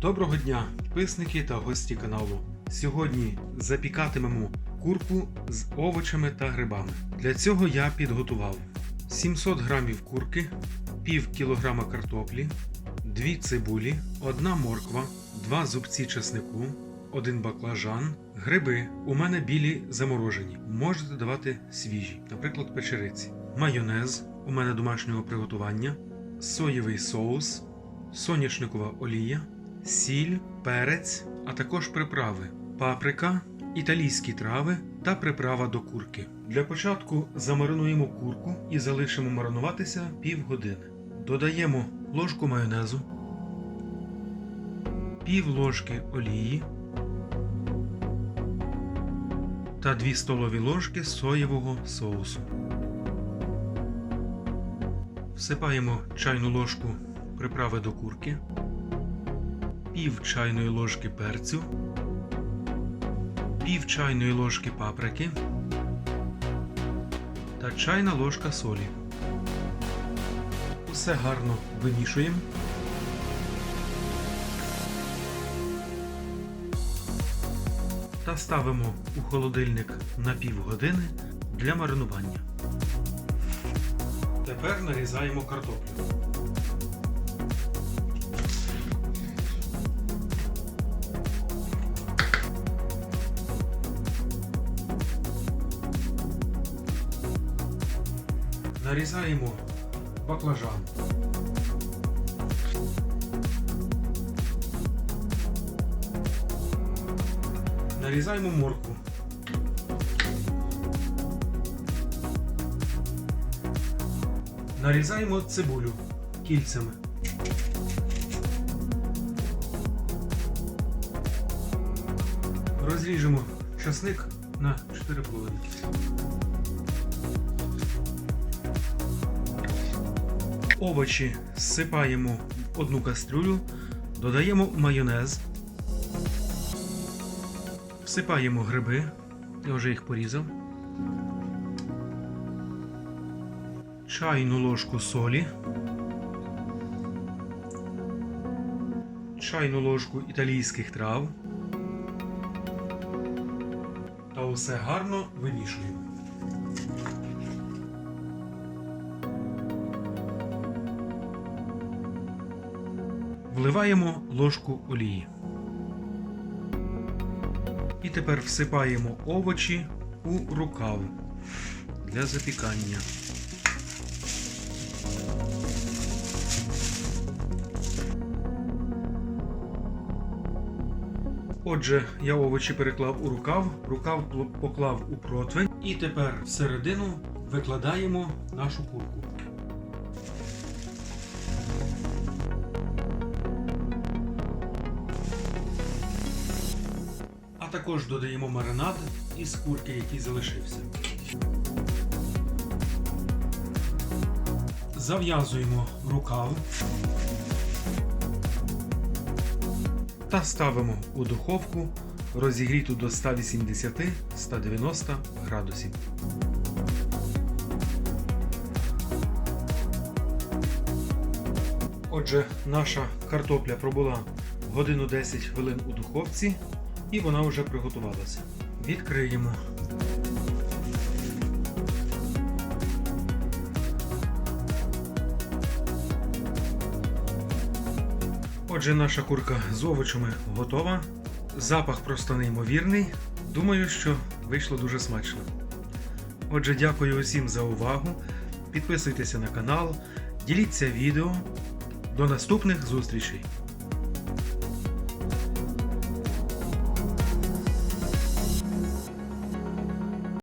Доброго дня, підписники та гості каналу. Сьогодні запікатимемо курку з овочами та грибами. Для цього я підготував 700 грамів курки, пів кілограма картоплі, 2 цибулі, 1 морква, 2 зубці чеснику, 1 баклажан, гриби. У мене білі заморожені. Можете давати свіжі, наприклад, печериці, майонез у мене домашнього приготування, соєвий соус, соняшникова олія, сіль, перець, а також приправи, паприка, італійські трави та приправа до курки. Для початку замаринуємо курку і залишимо маринуватися півгодини. Додаємо ложку майонезу, пів ложки олії та 2 столові ложки соєвого соусу. Всипаємо чайну ложку приправи до курки, пів чайної ложки перцю, пів чайної ложки паприки та чайна ложка солі. Усе гарно вимішуємо. Та ставимо у холодильник на півгодини для маринування. Тепер нарізаємо картоплю. Нарізаємо баклажан. Нарізаємо моркву. Нарізаємо цибулю кільцями. Розріжемо часник на 4 половинки. Овочі зсипаємо в одну кастрюлю, додаємо майонез, всипаємо гриби, я вже їх порізав, чайну ложку солі, чайну ложку італійських трав та усе гарно вимішуємо. Вливаємо ложку олії. І тепер всипаємо овочі у рукав для запікання. Отже, я овочі переклав у рукав, рукав поклав у противень і тепер всередину викладаємо нашу курку. А також додаємо маринад із курки, який залишився. Зав'язуємо рукав та ставимо у духовку розігріту до 180-190 градусів. Отже, наша картопля пробула годину 10 хвилин у духовці і вона вже приготувалася. Відкриємо. Отже, наша курка з овочами готова. Запах просто неймовірний. Думаю, що вийшло дуже смачно. Отже, дякую усім за увагу. Підписуйтеся на канал, діліться відео. До наступних зустрічей!